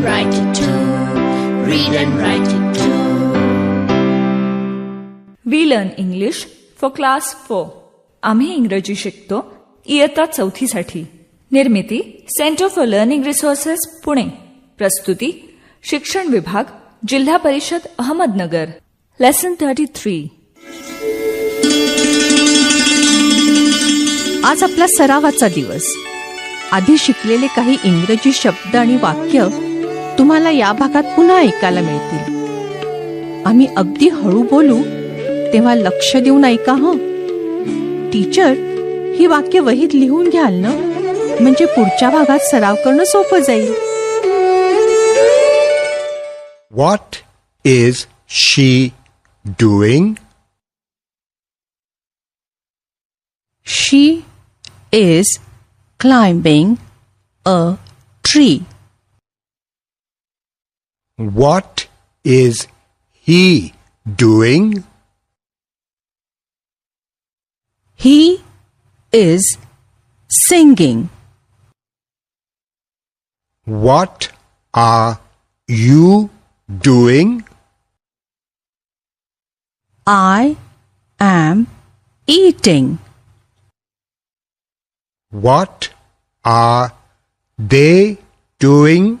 and write it too. Read and write it too. We learn English for class four आम्ही इंग्रजी शिकतो इयत्ता चौथीसाठी. निर्मिती centre for learning resources Pune. प्रस्तुती शिक्षण विभाग जिल्हा परिषद अहमदनगर. लेसन थर्टी थ्री आज आपला सरावाचा दिवस. आधी शिकलेले काही इंग्रजी शब्द आणि वाक्य तुम्हाला या भागात पुन्हा ऐकायला मिळतील. आम्ही अगदी हळू बोलू तेव्हा लक्ष देऊन ऐका हं. टीचर ही वाक्य वहीत लिहून घ्याल ना? म्हणजे पुढच्या भागात सराव करणं सोपं जाईल. What is she doing? She is climbing a tree What is he doing? He is singing. What are you doing? I am eating. What are they doing?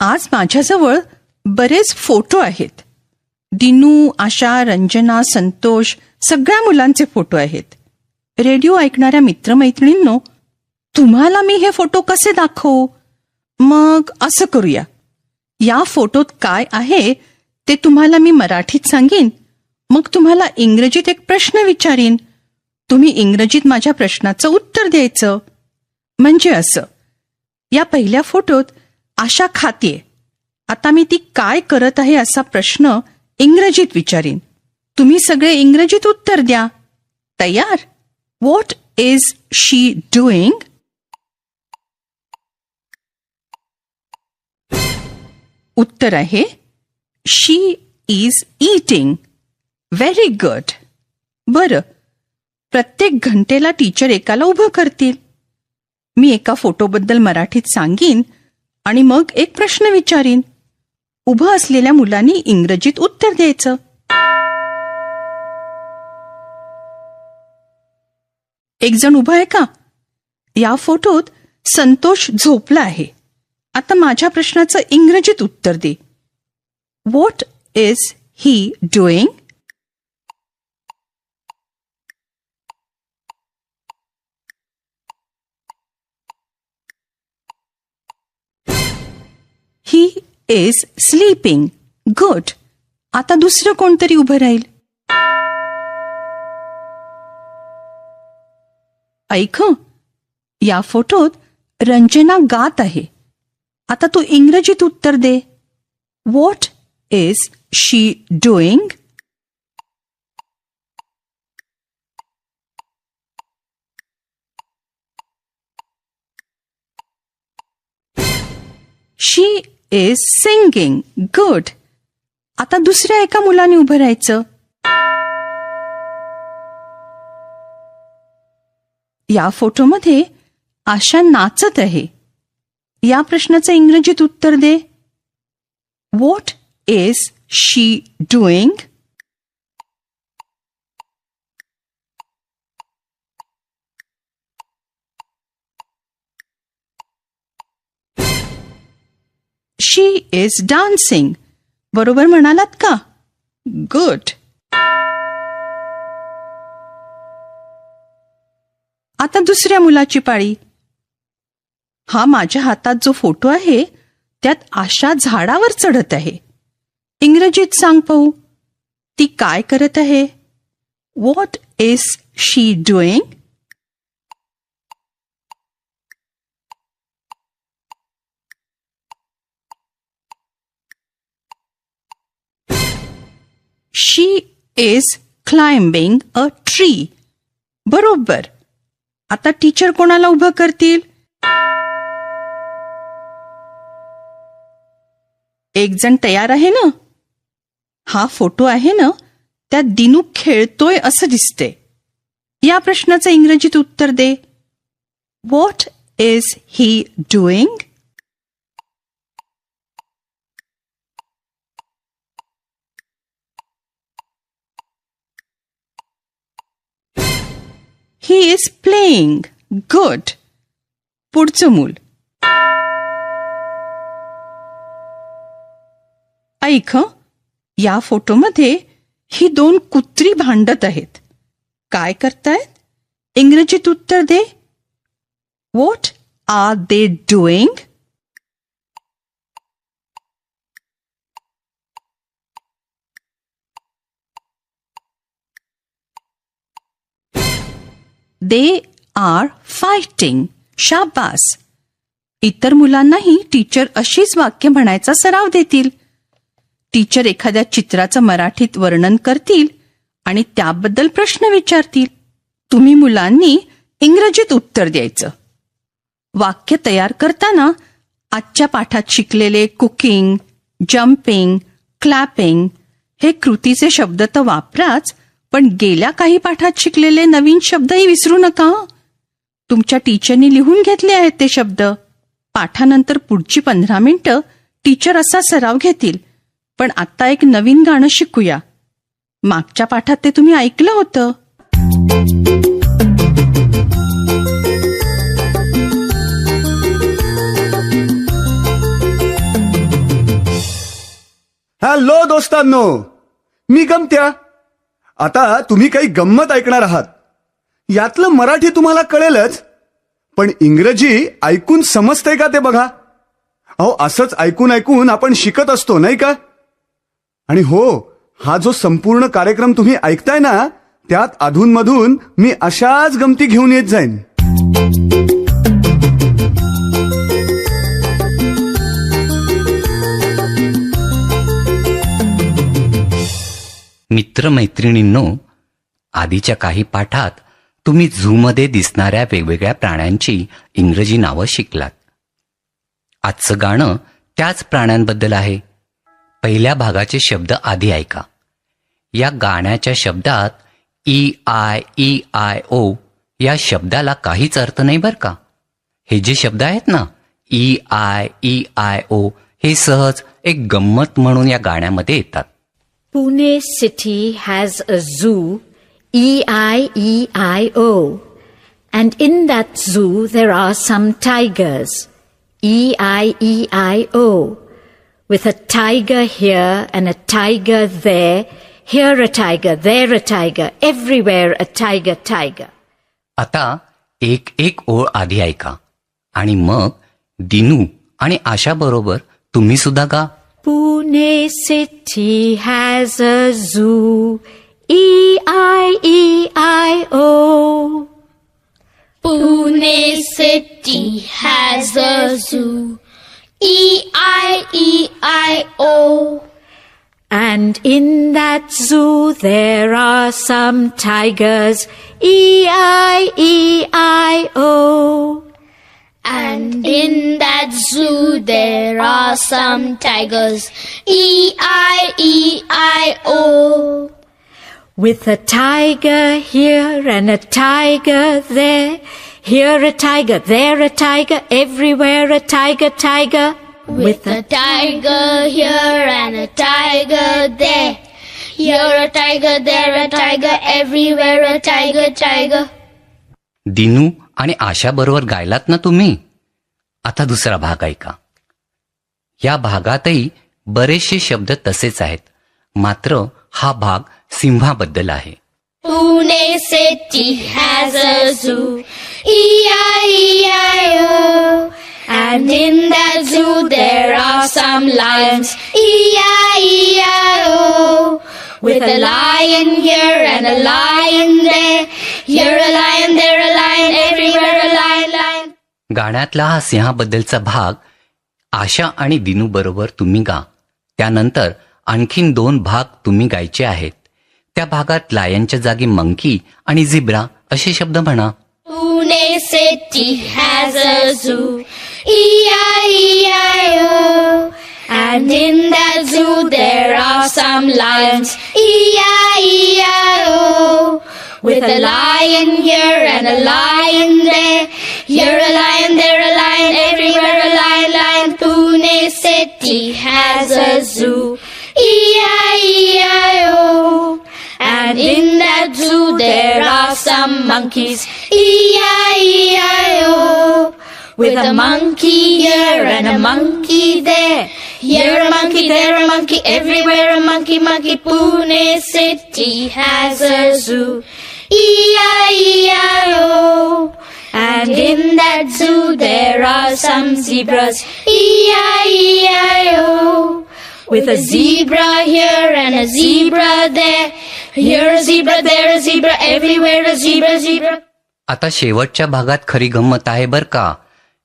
आज माझ्याजवळ बरेच फोटो आहेत. दिनू आशा रंजना संतोष सगळ्या मुलांचे फोटो आहेत. रेडिओ ऐकणाऱ्या मित्रमैत्रिणींनो तुम्हाला मी हे फोटो कसे दाखवू? मग असं करूया. या फोटोत काय आहे ते तुम्हाला मी मराठीत सांगेन. मग तुम्हाला इंग्रजीत एक प्रश्न विचारीन. तुम्ही इंग्रजीत माझ्या प्रश्नाचं उत्तर द्यायचं. म्हणजे असं. या पहिल्या फोटोत आशा खातीये. आता मी ती काय करत आहे असा प्रश्न इंग्रजीत विचारीन. तुम्ही सगळे इंग्रजीत उत्तर द्या. तयार? वॉट इज शी डुईंग उत्तर आहे she is eating very good बरं. प्रत्येक घंटेला टीचर एकाला उभं करतील. मी एका फोटोबद्दल मराठीत सांगीन आणि मग एक प्रश्न विचारीन. उभं असलेल्या मुलांनी इंग्रजीत उत्तर द्यायचं. एक जण उभा आहे का? या फोटोत संतोष झोपला आहे. आता माझ्या प्रश्नाचं इंग्रजीत उत्तर दे. What is he doing he is sleeping good आता दुसरं कोणतरी उभं राहील. ऐक या फोटोत रंजना गात आहे. आता तू इंग्रजीत उत्तर दे. What is she doing she is singing good आता दुसऱ्या एका मुलाने उभं राहायचं. या फोटोमध्ये आशा नाचत आहे. या प्रश्नाचं इंग्रजीत उत्तर दे. What is she doing she is dancing बरोबर म्हणालात का? गुड आता दुसऱ्या मुलाची पाळी. हा माझ्या हातात जो फोटो आहे त्यात आशा झाडावर चढत आहे. इंग्रजीत सांग पाहू. ती काय करत आहे? What is she doing she is climbing a tree बरोबर. आता टीचर कोणाला उभं करतील? एक जण तयार आहे ना? हा फोटो आहे ना? त्यात दिनू खेळतोय असं दिसते या प्रश्नाचं इंग्रजीत उत्तर दे. What is he doing he is playing good पुढचं मूल. ऐक या फोटोमध्ये ही दोन कुत्री भांडत आहेत. काय करतायत? इंग्रजीत उत्तर दे. What are they doing they are fighting शाबास. इतर मुलांनाही टीचर अशीच वाक्य म्हणायचा सराव देतील. टीचर एखाद्या चित्राचं मराठीत वर्णन करतील आणि त्याबद्दल प्रश्न विचारतील. तुम्ही मुलांनी इंग्रजीत उत्तर द्यायचं. वाक्य तयार करताना आजच्या पाठात शिकलेले कुकिंग जम्पिंग क्लॅपिंग हे कृतीचे शब्द तर वापराच पण गेल्या काही पाठात शिकलेले नवीन शब्दही विसरू नका. तुमच्या टीचरनी लिहून घेतले आहेत ते शब्द. पाठानंतर पुढची पंधरा मिनिटं टीचर असा सराव घेतील. पण आता एक नवीन गाणं शिकूया. मागच्या पाठात ते तुम्ही ऐकलं होतं. हॅलो दोस्तांनो मी गमत्या. आता तुम्ही काही गंमत ऐकणार आहात. यातलं मराठी तुम्हाला कळेलच पण इंग्रजी ऐकून समजतंय का ते बघा? अहो असंच ऐकून ऐकून आपण शिकत असतो नाही का? आणि हो हा जो संपूर्ण कार्यक्रम तुम्ही ऐकताय ना त्यात अधूनमधून मी अशाच गमती घेऊन येत जाईन. मित्रमैत्रिणींनो आधीच्या काही पाठात तुम्ही झूमध्ये दिसणाऱ्या वेगवेगळ्या प्राण्यांची इंग्रजी नावं शिकलात. आजचं गाणं त्याच प्राण्यांबद्दल आहे. पहिल्या भागाचे शब्द आधी ऐका. या गाण्याच्या शब्दात E I E I O या शब्दाला काहीच अर्थ नाही बरं का? हे जे शब्द आहेत ना E I E I O हे सहज एक गंमत म्हणून या गाण्यामध्ये येतात. Pune city has a zoo, E I E I O. And in that zoo there are some tigers, E I E I O. With a tiger here and a tiger there, here a tiger, there a tiger, everywhere a tiger, tiger. आता एक एक ओळ आधी ऐका आणि मग दिनू आणि आशा बरोबर तुम्ही सुद्धा गा Pune city has a zoo, E I E I O. Pune city has a zoo. E I E I O. And in that zoo there are some tigers, E I E I O. And in that zoo there are some tigers. E I E I O. With a tiger here and a tiger there, here a tiger, there a tiger, everywhere a tiger, tiger. With a tiger here and a tiger there. Here a tiger, there a tiger, everywhere a tiger, tiger. Dinu आणि आशा बरोबर गायलात ना तुम्ही? आता दुसरा भाग ऐका. या भागातही बरेचसे शब्द तसेच आहेत. मात्र हा भाग सिंहाबद्दल आहे. Pune city has a zoo And in that zoo there are some lions. E-I-E-I-O. With a lion here and a lion there. Here a lion, there a lion, everywhere a lion, lion. गाण्यातला हा सिंहाबद्दलचा भाग आशा आणि दिनू बरोबर तुम्ही गा. त्यानंतर आणखीन दोन भाग तुम्ही गायचे आहेत. त्या भागात लायनच्या जागी मंकी आणि झिब्रा असे शब्द म्हणा. And in that zoo there are some lions. E-I-E-I-O. With a lion here and a lion there. Here a lion, there a lion, everywhere a lion, lion. Pune city has a zoo. E-I-E-I-O. And in that zoo there are some monkeys. E-I-E-I-O. With a monkey here and a monkey there. Here a monkey, there a monkey, everywhere a monkey, monkey. Pune city has a zoo. E-I-E-I-O. And in that zoo there are some zebras. E-I-E-I-O. With a zebra here and a zebra there. Here a zebra, there a zebra, everywhere a zebra, zebra. आता शेवटच्या भागात खरी गंमत आहे बर का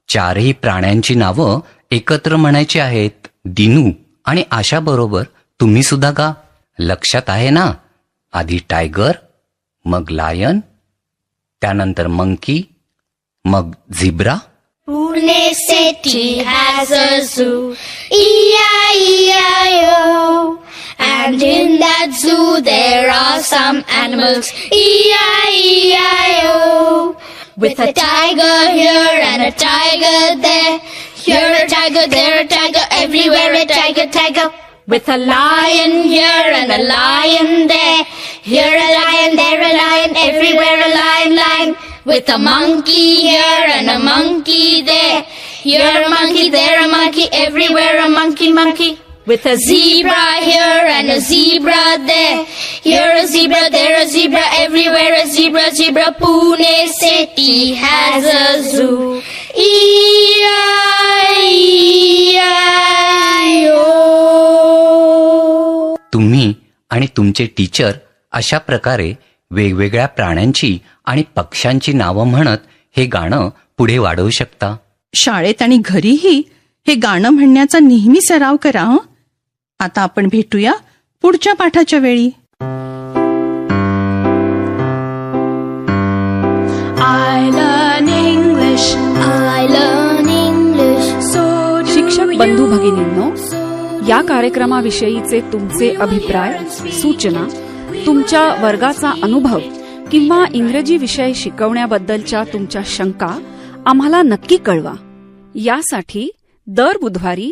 चारही प्राण्यांची नावं एकत्र म्हणायची आहेत. दिनू आणि आशा बरोबर तुम्ही सुद्धा का लक्षात आहे ना? आधी टायगर मग लायन त्यानंतर मंकी मग zebra Pune city has a zoo इया इया And in that zoo there are some animals. E-I-E-I-O. With a tiger here and a tiger there. Here a tiger, there a tiger, everywhere a tiger, tiger. With a lion here and a lion there. Here a lion, there a lion, everywhere a lion, lion. With a monkey here and a monkey there. Here a monkey, there a monkey, everywhere a monkey, monkey. With a zebra here and a zebra there. Here a zebra, there a zebra, everywhere a zebra, zebra. Pune city has a zoo. E-I-E-I-O. तुम्ही आणि तुमचे teacher अशा प्रकारे वेगवेगळ्या प्राण्यांची आणि पक्ष्यांची नावं म्हणत हे गाणं पुढे वाढवू शकता शाळेत आणि घरीही हे गाणं म्हणण्याचा नेहमी सराव करा हं? आता आपण भेटूया पुढच्या पाठाच्या वेळी. शिक्षक. बंधू भगिनींनो या कार्यक्रमाविषयीचे तुमचे अभिप्राय सूचना तुमच्या वर्गाचा अनुभव किंवा इंग्रजी विषय शिकवण्याबद्दलच्या तुमच्या शंका आम्हाला नक्की कळवा. यासाठी दर बुधवारी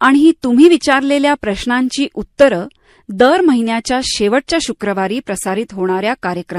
आणि तुम्ही विचारलेल्या प्रश्नांची उत्तरं दर महिन्याच्या शेवटच्या शुक्रवारी प्रसारित होणाऱ्या कार्यक्रम